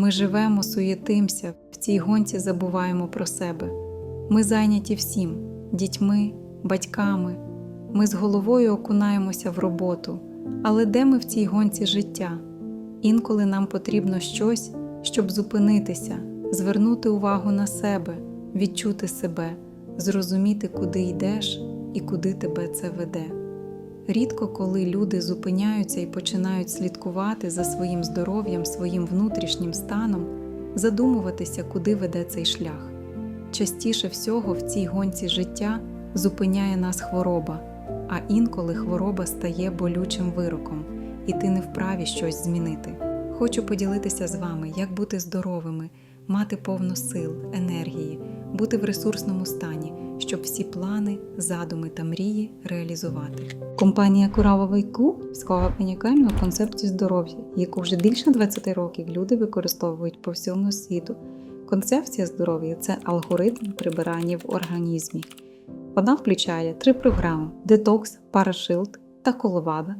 Ми живемо, суєтимся, в цій гонці забуваємо про себе. Ми зайняті всім дітьми, батьками. Ми з головою окунаємося в роботу. Але де ми в цій гонці життя? Інколи нам потрібно щось, щоб зупинитися, звернути увагу на себе, відчути себе, зрозуміти, куди йдеш і куди тебе це веде. Рідко коли люди зупиняються і починають слідкувати за своїм здоров'ям, своїм внутрішнім станом, задумуватися, куди веде цей шлях. Частіше всього в цій гонці життя зупиняє нас хвороба, а інколи хвороба стає болючим вироком, і ти не вправі щось змінити. Хочу поділитися з вами, як бути здоровими, мати повно сил, енергії, бути в ресурсному стані, щоб всі плани, задуми та мрії реалізувати. Компанія Куравовий Клуб склала унікальну концепцію здоров'я, яку вже більше 20 років люди використовують по всьому світу. Концепція здоров'я це алгоритм прибирання в організмі. Вона включає три програми: детокс, парашилд та коловада.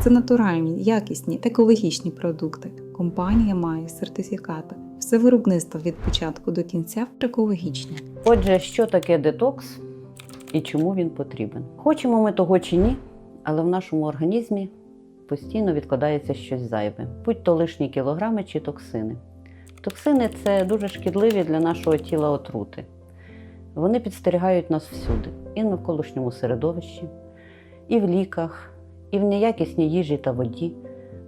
Це натуральні, якісні, екологічні продукти. Компанія має сертифікати. Все виробництво від початку до кінця екологічне. Отже, що таке детокс і чому він потрібен? Хочемо ми того чи ні, але в нашому організмі постійно відкладається щось зайве, будь то лишні кілограми чи токсини. Токсини це дуже шкідливі для нашого тіла отрути. Вони підстерігають нас всюди, і в навколишньому середовищі, і в ліках, і в неякісній їжі та воді,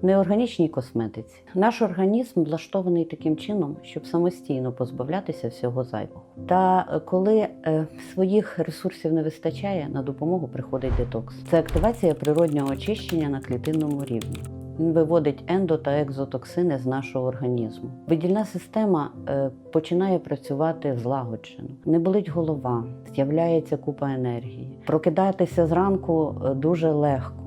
неорганічній косметиці. Наш організм влаштований таким чином, щоб самостійно позбавлятися всього зайвого. Та е, коли е, своїх ресурсів не вистачає, на допомогу приходить детокс. Це активація природнього очищення на клітинному рівні. Він виводить ендо та екзотоксини з нашого організму. Видільна система е, починає працювати злагоджено. Не болить голова, з'являється купа енергії. Прокидатися зранку е, дуже легко,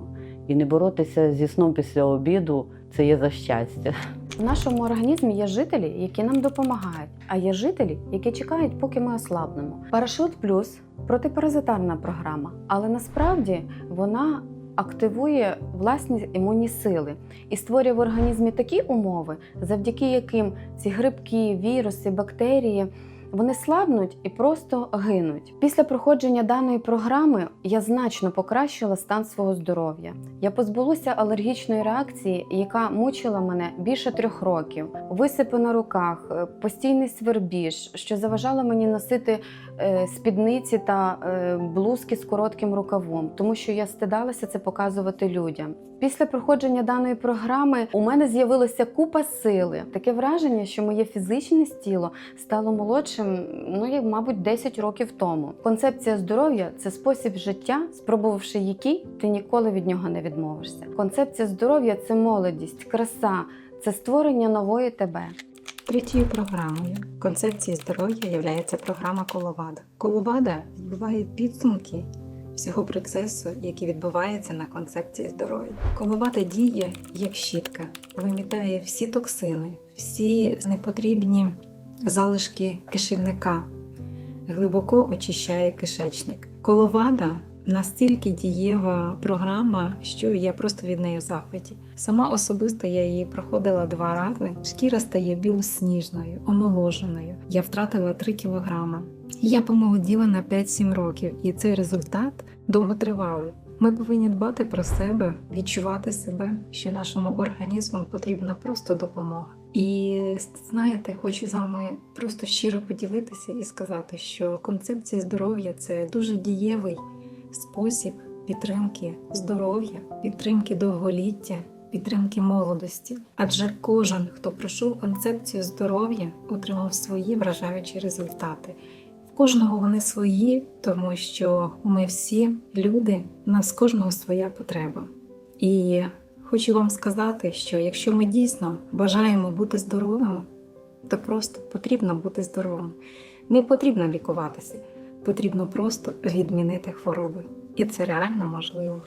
і не боротися зі сном після обіду це є за щастя. В нашому організмі є жителі, які нам допомагають, а є жителі, які чекають, поки ми ослабнемо. Парашут плюс протипаразитарна програма, але насправді вона активує власні імунні сили і створює в організмі такі умови, завдяки яким ці грибки, віруси, бактерії. Вони слабнуть і просто гинуть. Після проходження даної програми я значно покращила стан свого здоров'я. Я позбулася алергічної реакції, яка мучила мене більше трьох років. Висипи на руках, е, постійний свербіж, що заважало мені носити е, спідниці та е, блузки з коротким рукавом, тому що я стидалася це показувати людям. Після проходження даної програми у мене з'явилася купа сили. Таке враження, що моє фізичне тіло стало молодшим, ну як, мабуть, 10 років тому. Концепція здоров'я це спосіб життя, спробувавши який, ти ніколи від нього не відмовишся. Концепція здоров'я це молодість, краса, це створення нової тебе. Третьою програмою концепції здоров'я є програма Коловада. Коловада відбиває підсумки всього процесу, який відбувається на концепції здоров'я. Коловада діє як щітка, вимітає всі токсини, всі непотрібні залишки кишівника, глибоко очищає кишечник. Коловада настільки дієва програма, що я просто від неї в захваті. Сама особисто я її проходила два рази. Шкіра стає білосніжною, омоложеною. Я втратила 3 кілограми. Я помолоділа на 5-7 років, і цей результат довготривалий. Ми повинні дбати про себе, відчувати себе, що нашому організму потрібна просто допомога. І знаєте, хочу з вами просто щиро поділитися і сказати, що концепція здоров'я це дуже дієвий спосіб підтримки здоров'я, підтримки довголіття, підтримки молодості. Адже кожен, хто пройшов концепцію здоров'я, отримав свої вражаючі результати. В кожного вони свої, тому що ми всі люди, у нас кожного своя потреба. І хочу вам сказати, що якщо ми дійсно бажаємо бути здоровими, то просто потрібно бути здоровим. Не потрібно лікуватися, потрібно просто відмінити хвороби. І це реально можливо.